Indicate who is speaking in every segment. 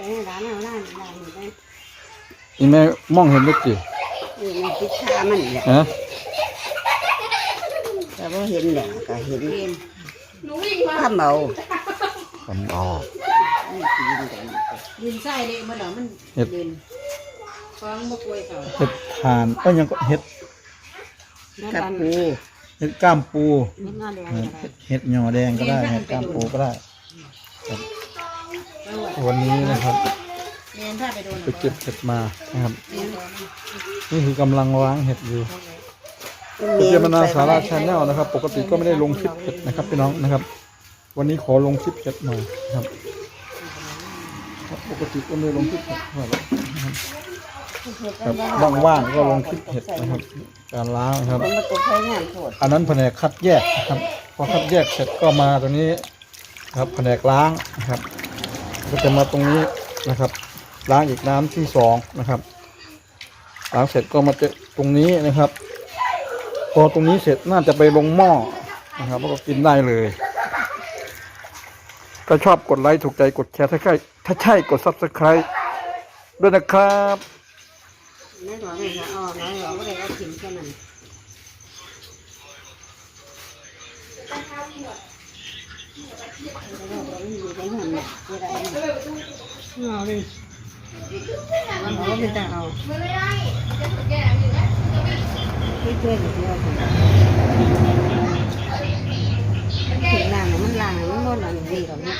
Speaker 1: อันนี้แม่มองเห็นไหม
Speaker 2: จิเออนพิามันแหละ
Speaker 1: ฮะ
Speaker 2: แต่ว่าเห็นแหละก็เห็นเห็นข้ามเอา
Speaker 1: คำออก
Speaker 2: หินกั
Speaker 3: ส่เลยมันเหรอมัน
Speaker 1: เดิ
Speaker 3: นฟองบ่ป่วยเขา
Speaker 1: เฮ็ดทานก็ยังก็เห็ด
Speaker 2: กระปู
Speaker 1: เห็ดก้ามปู
Speaker 3: เห็ดหน้าแดง
Speaker 1: ก็ได้เห็ดก้ามปูก็ได้ วันนี้นะครับ
Speaker 3: เรียนถ้าไปโดน
Speaker 1: ไปเก็บเห็ดมานะครับ นี่คือกำลังล้างเห็ดอยู่เจมนาสาราชาแนลนะครับ ปกติก็ไม่ได้ลงคลิปเห็ดนะครับพี่น้องนะครับ วันนี้ขอลงคลิปเห็ดหน่อยนะครับครับ ปกติก็ไม่ได้ลงคลิปเห็ดเท่าไหร่นะครับครับว่างๆก็ลงคลิปเห็ดนะครับ การล้างนะครับ
Speaker 2: มันมาตกใช้งานโทษ
Speaker 1: อันนั้นแผนกคัดแยกนะครับ พอคัดแยกเสร็จก็มาตรงนี้นะครับแผนกล้างนะครับ ก็จะมาตรงนี้นะครับ ล้างอีกน้ำที่สองนะครับล้างเสร็จก็มาเจอตรงนี้นะครับ พอตรงนี้เสร็จน่าจะไปลงหม้อนะครับแล้วก็กินได้เลยถ้าชอบกดไลค์ถูกใจกดแชร์ถ้าใช่ถ้าใช่กด subscribe ด้วยนะครับ
Speaker 2: ไม่หรอกไม่หรอกอ๋อน้อยหรอกไม่ได้เอาถิ่นแค่นั้นอยู่ในหันเนี่าที่ช่วยเหลือเราถึงถึงหลังมันหลังมันบ่หลังดีหรอกนี่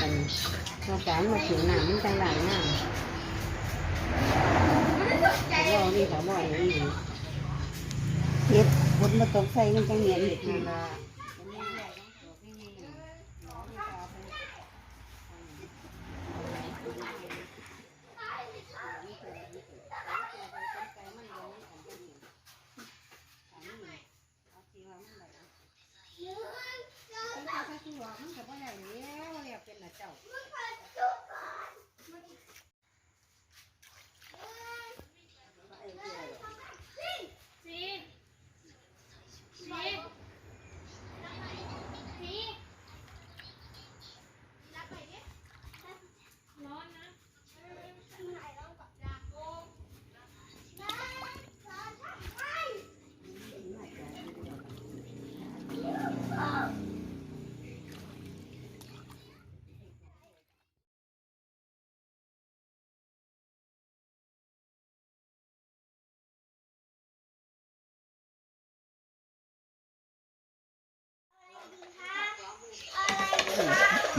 Speaker 2: กันเราสารมาถึงหนังมันจังหลังหน้าแต่ว่านี่ถามว่าอย่างนี้เฮ็ดบน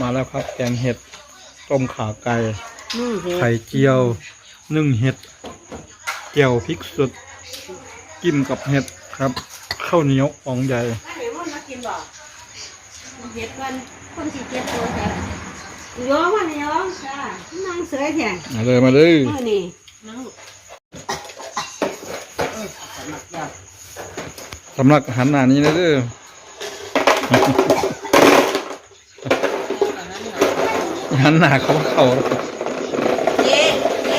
Speaker 2: มาตกใส่มันจังเหียนเห็ดนี่ละ
Speaker 1: มาแล้วครับ แกงเห็ด ต้มขาไก่
Speaker 2: นี่เฮ็ด
Speaker 1: ไข่เจียว นึ่งเห็ดเจียวพริกสดจิ้มกับเห็ดครับ ข้าวเหนียวอ่องใหญ่
Speaker 2: เห็นว่ามากินบ่เฮ็ดกันคนสิเจ็บตัวแท้ย้อมมาย้อมจ้านั่งเสยแท้
Speaker 1: มาเลยมาเลย
Speaker 2: เออนี่
Speaker 3: นั่งลูก
Speaker 1: สำหรับหันหน้านี้นะเด้อ นั้นหนาเขาเขาเย่เา